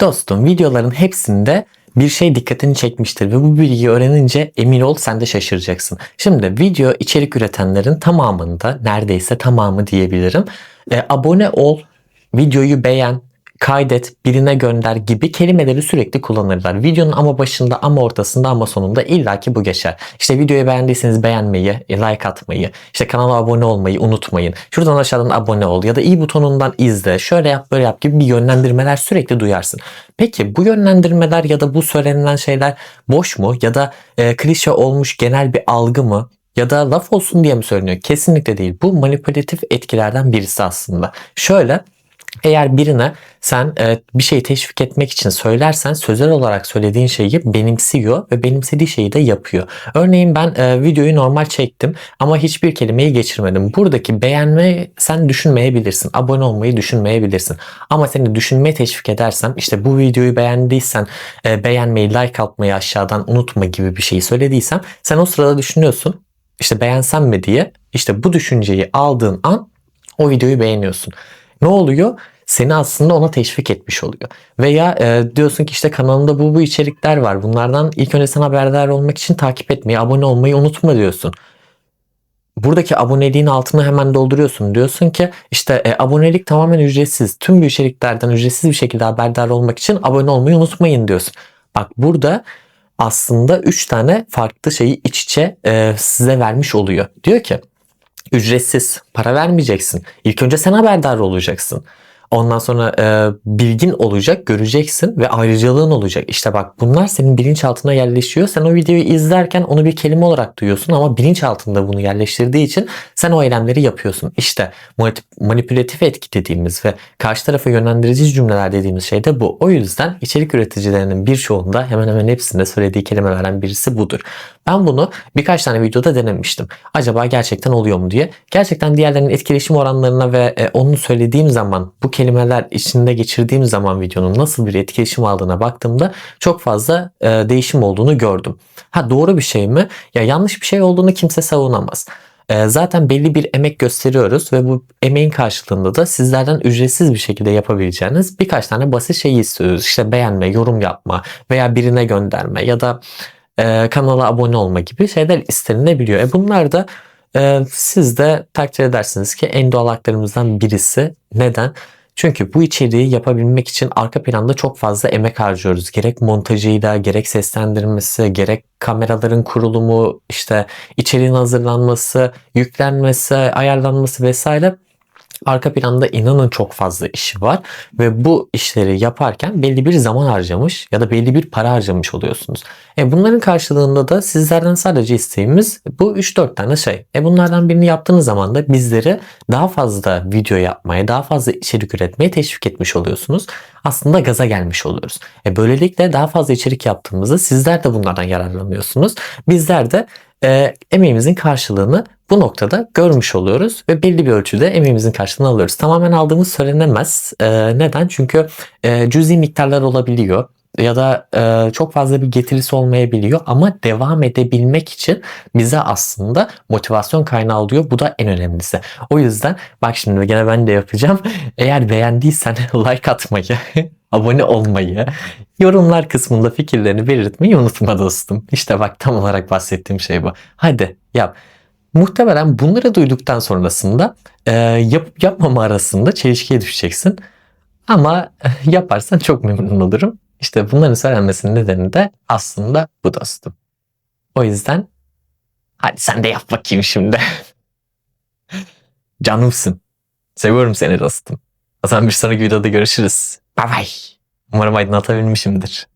Dostum videoların hepsinde bir şey dikkatini çekmiştir ve bu bilgiyi öğrenince emin ol sen de şaşıracaksın. Şimdi video içerik üretenlerin tamamında neredeyse tamamı diyebilirim. E, abone ol, videoyu beğen, kaydet, birine gönder gibi kelimeleri sürekli kullanırlar. Videonun ama başında ama ortasında ama sonunda illaki bu geçer. İşte videoyu beğendiyseniz beğenmeyi, e, like atmayı, işte kanala abone olmayı unutmayın. Şuradan aşağıdan abone ol ya da i butonundan izle, şöyle yap böyle yap gibi bir yönlendirmeler sürekli duyarsın. Peki bu yönlendirmeler ya da bu söylenilen şeyler boş mu ya da e, klişe olmuş genel bir algı mı? Ya da laf olsun diye mi söyleniyor? Kesinlikle değil. Bu manipülatif etkilerden birisi aslında. Şöyle eğer birine sen e, bir şeyi teşvik etmek için söylersen sözel olarak söylediğin şeyi benimsiyor ve benimsediği şeyi de yapıyor. Örneğin ben e, videoyu normal çektim ama hiçbir kelimeyi geçirmedim. Buradaki beğenme sen düşünmeyebilirsin. Abone olmayı düşünmeyebilirsin. Ama seni düşünmeye teşvik edersem işte bu videoyu beğendiysen e, beğenmeyi, like atmayı aşağıdan unutma gibi bir şeyi söylediysem sen o sırada düşünüyorsun. İşte beğensem mi diye işte bu düşünceyi aldığın an o videoyu beğeniyorsun. Ne oluyor? Seni aslında ona teşvik etmiş oluyor. Veya e, diyorsun ki işte kanalımda bu bu içerikler var. Bunlardan ilk önce sen haberdar olmak için takip etmeyi, abone olmayı unutma diyorsun. Buradaki aboneliğin altını hemen dolduruyorsun. Diyorsun ki işte e, abonelik tamamen ücretsiz. Tüm bu içeriklerden ücretsiz bir şekilde haberdar olmak için abone olmayı unutmayın diyorsun. Bak burada aslında 3 tane farklı şeyi iç içe e, size vermiş oluyor. Diyor ki ücretsiz para vermeyeceksin. İlk önce sen haberdar olacaksın. Ondan sonra e, bilgin olacak, göreceksin ve ayrıcalığın olacak. İşte bak bunlar senin bilinçaltına yerleşiyor. Sen o videoyu izlerken onu bir kelime olarak duyuyorsun ama bilinçaltında bunu yerleştirdiği için sen o eylemleri yapıyorsun. İşte manipülatif etki dediğimiz ve karşı tarafa yönlendirici cümleler dediğimiz şey de bu. O yüzden içerik üreticilerinin birçoğunda hemen hemen hepsinde söylediği kelimelerden birisi budur. Ben bunu birkaç tane videoda denemiştim. Acaba gerçekten oluyor mu diye. Gerçekten diğerlerinin etkileşim oranlarına ve e, onun söylediğim zaman bu kelimeler içinde geçirdiğim zaman videonun nasıl bir etkileşim aldığına baktığımda çok fazla e, değişim olduğunu gördüm. Ha doğru bir şey mi? Ya yanlış bir şey olduğunu kimse savunamaz. E, zaten belli bir emek gösteriyoruz ve bu emeğin karşılığında da sizlerden ücretsiz bir şekilde yapabileceğiniz birkaç tane basit şey istiyoruz. İşte beğenme, yorum yapma veya birine gönderme ya da e, kanala abone olma gibi şeyler istenilebiliyor. E bunlar da e, siz de takdir edersiniz ki en doğal haklarımızdan birisi. Neden? Çünkü bu içeriği yapabilmek için arka planda çok fazla emek harcıyoruz. Gerek montajıyla, gerek seslendirmesi, gerek kameraların kurulumu, işte içeriğin hazırlanması, yüklenmesi, ayarlanması vesaire arka planda inanın çok fazla işi var ve bu işleri yaparken belli bir zaman harcamış ya da belli bir para harcamış oluyorsunuz. E bunların karşılığında da sizlerden sadece isteğimiz bu 3-4 tane şey. E bunlardan birini yaptığınız zaman da bizleri daha fazla video yapmaya, daha fazla içerik üretmeye teşvik etmiş oluyorsunuz. Aslında gaza gelmiş oluyoruz. E böylelikle daha fazla içerik yaptığımızda sizler de bunlardan yararlanıyorsunuz. Bizler de e, emeğimizin karşılığını bu noktada görmüş oluyoruz ve belli bir ölçüde emeğimizin karşılığını alıyoruz. Tamamen aldığımız söylenemez. E, neden? Çünkü e, cüzi miktarlar olabiliyor ya da e, çok fazla bir getirisi olmayabiliyor ama devam edebilmek için bize aslında motivasyon kaynağı oluyor. Bu da en önemlisi. O yüzden bak şimdi gene ben de yapacağım. Eğer beğendiysen like atmayı, abone olmayı, yorumlar kısmında fikirlerini belirtmeyi unutma dostum. İşte bak tam olarak bahsettiğim şey bu. Hadi yap. Muhtemelen bunları duyduktan sonrasında e, yapıp yapmama arasında çelişkiye düşeceksin. Ama yaparsan çok memnun olurum. İşte bunların söylenmesinin nedeni de aslında bu dostum. O yüzden hadi sen de yap bakayım şimdi. Canımsın. Seviyorum seni dostum. O zaman bir sonraki videoda görüşürüz. Bye bye. Umarım aydınlatabilmişimdir.